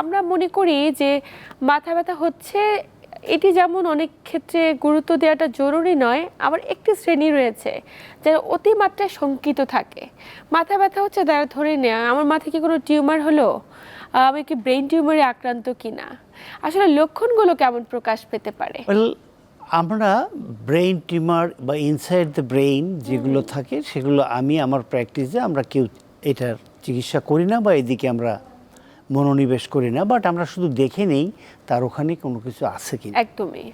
আমরা মনে করি যে মাথা ব্যথা হচ্ছে এটি যেমন অনেক ক্ষেত্রে গুরুত্ব দেওয়াটা জরুরি নয় আবার একটি শ্রেণি রয়েছে যারা অতিমাত্রায় শঙ্কিত থাকে। মাথা ব্যথা হচ্ছে তারা ধরে নেওয়া আমার মাথায় কি কোনো টিউমার হলো? আমি কি ব্রেন টিউমারে আক্রান্ত কিনা? আসলে লক্ষণগুলো কেমন প্রকাশ পেতে পারে? আমরা ব্রেইন টিউমার বা ইনসাইড দ্য ব্রেইন যেগুলো থাকে সেগুলো আমি আমার প্র্যাকটিসে আমরা কেউ এটার চিকিৎসা করি না বা এদিকে আমরা মনোনিবেশ করি না বাট আমরা শুধু দেখে নেই তার ওখানে কোনো কিছু আছে কিনা। একদমই।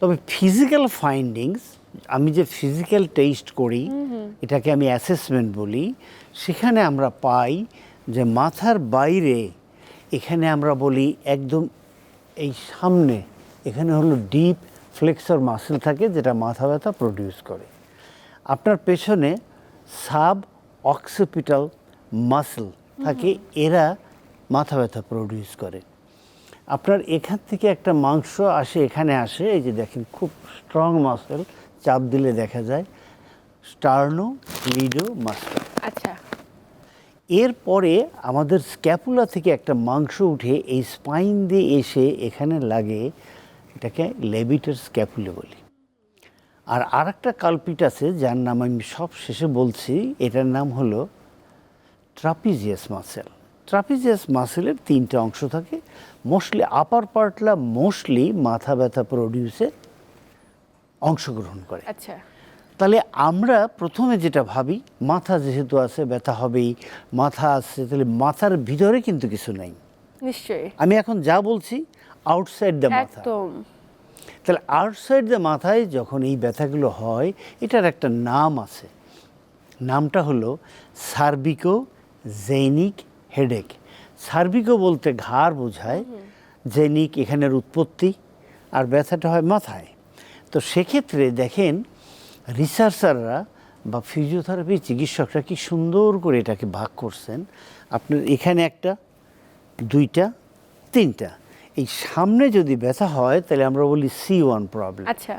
তবে ফিজিক্যাল ফাইন্ডিংস আমি যে ফিজিক্যাল টেস্ট করি এটাকে আমি অ্যাসেসমেন্ট বলি সেখানে আমরা পাই যে মাথার বাইরে এখানে আমরা বলি একদম এই সামনে এখানে হলো ডিপ ফ্লেক্সর মাসেল থাকে যেটা মাথা ব্যথা প্রডিউস করে। আপনার পেছনে সাব অক্সিপিটাল মাসেল থাকে এরা মাথা ব্যথা প্রডিউস করে। আপনার এখান থেকে একটা মাংস আসে এখানে আসে এই যে দেখেন খুব স্ট্রং মাসেল চাপ দিলে দেখা যায়। স্টার্নো লিডো মাসেল আচ্ছা। এরপরে আমাদের স্ক্যাপুলা থেকে একটা মাংস উঠে এই স্পাইন দিয়ে এসে এখানে লাগে এটাকে লেবিটার স্ক্যাপুলে বলি। আর আরেকটা কালপিট আছে যার নাম আমি সব শেষে বলছি এটার নাম হলো ট্রাপিজিয়াস মাসেল ট্রাপিজিয়াস মাসেলের তিনটে অংশ থাকে। মোস্টলি আপার পার্টলা মোস্টলি মাথা ব্যথা প্রডিউসে অংশগ্রহণ করে। আচ্ছা। তাহলে আমরা প্রথমে যেটা ভাবি মাথা যেহেতু আছে ব্যথা হবেই মাথা আছে তাহলে মাথার ভিতরে কিন্তু কিছু নাই। নিশ্চয়ই। আমি এখন যা বলছি আউটসাইড দ্য মাথা। তাহলে আউটসাইড দ্য মাথায় যখন এই ব্যথাগুলো হয় এটার একটা নাম আছে। নামটা হলো সার্বিকো জেনিক হেডেক সার্বিকো বলতে ঘাড় বোঝায় জেনিক এখানের উৎপত্তি আর ব্যথাটা হয় মাথায়। তো সেক্ষেত্রে দেখেন রিসার্চাররা বা ফিজিওথেরাপি চিকিৎসকরা কি সুন্দর করে এটাকে ভাগ করছেন। আপনার এখানে একটা দুইটা তিনটা। এই সামনে যদি ব্যথা হয় তাহলে আমরা বলি সি ওয়ান প্রবলেম আচ্ছা।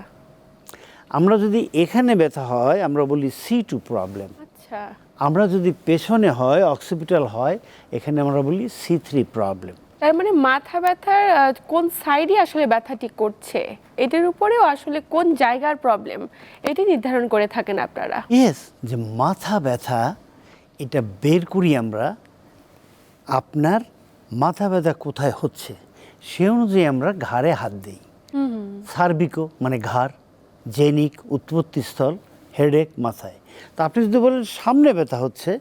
আমরা যদি এখানে ব্যথা হয় আমরা বলি সি টু প্রবলেম আচ্ছা। আমরা যদি পেছনে হয় অক্সিপিটাল হয় এখানে আমরা বলি সি থ্রি প্রবলেম তার মানে মাথা ব্যথার কোন সাইডে আসলে ব্যথাটি করছে? এটার উপরেও আসলে কোন জায়গার প্রবলেম এটি নির্ধারণ করে থাকেন আপনারা। ইয়েস যে মাথা ব্যথা এটা বের করি আমরা আপনার মাথা ব্যথা কোথায় হচ্ছে? সে অনুযায়ী আমরা ঘাড়ে হাত দিই। সার্বিকো মানে ঘাড় জেনিক উৎপত্তিস্থল হেডেক মাথায়। তা আপনি যদি বলেন সামনে ব্যথা হচ্ছে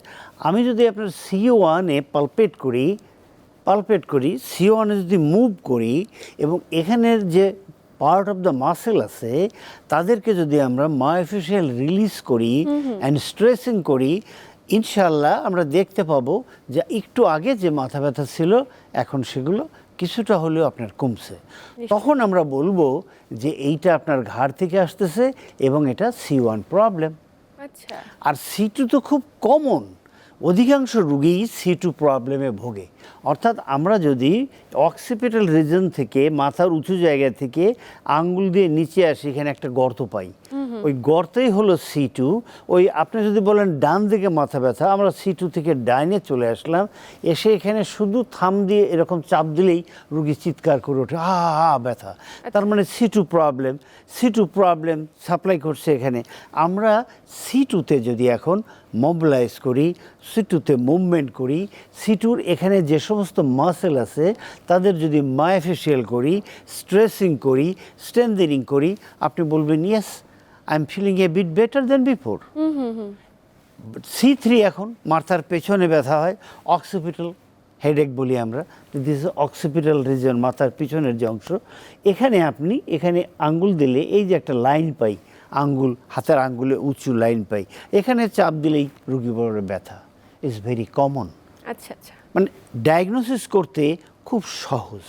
আমি যদি আপনার সিও ওয়ানে পালপেট করি পালপেট করি সিও ওয়ানে যদি মুভ করি এবং এখানের যে পার্ট অফ দ্য মাসেল আছে তাদেরকে যদি আমরা মায়োফিশিয়াল রিলিজ করি অ্যান্ড স্ট্রেসিং করি ইনশাল্লাহ আমরা দেখতে পাবো যে একটু আগে যে মাথা ব্যথা ছিল এখন সেগুলো কিছুটা হলেও আপনার কমছে। তখন আমরা বলব যে এইটা আপনার ঘাড় থেকে আসতেছে এবং এটা সি ওয়ান প্রবলেম আচ্ছা। আর সি টু তো খুব কমন অধিকাংশ রুগীই সি টু প্রবলেমে ভোগে। অর্থাৎ আমরা যদি অক্সিপিটাল রিজন থেকে মাথার উঁচু জায়গা থেকে আঙ্গুল দিয়ে নিচে আসি এখানে একটা গর্ত পাই। ওই গর্তেই হলো সি টু ওই আপনি যদি বলেন ডান দিকে মাথা ব্যথা আমরা সি টু থেকে ডাইনে চলে আসলাম। এসে এখানে শুধু থাম দিয়ে এরকম চাপ দিলেই রুগী চিৎকার করে ওঠে হা হা, ব্যথা। তার মানে C two problem C two problem supply করছে এখানে। আমরা সি টুতে যদি এখন মোবিলাইজ করি সি টুতে মুভমেন্ট করি সি টুর এখানে যে সমস্ত মাসেল আছে তাদের যদি মায়োফেশিয়াল করি স্ট্রেসিং করি স্ট্রেন্থেনিং করি আপনি বলবেন yes I am feeling a bit better then before C three এখন মাথার পেছনে ব্যথা হয় অক্সিপিটাল হেডেক বলি আমরা। দিস অক্সিপিটাল রিজন মাথার পিছনের যে অংশ। এখানে আপনি এখানে আঙ্গুল দিলে এই যে একটা লাইন পাই আঙ্গুল হাতের আঙ্গুলে উঁচু লাইন পাই এখানে চাপ দিলেই রুগী বড় ব্যথা। ইজ ভেরি কমন আচ্ছা আচ্ছা। মানে ডায়াগনোসিস করতে খুব সহজ।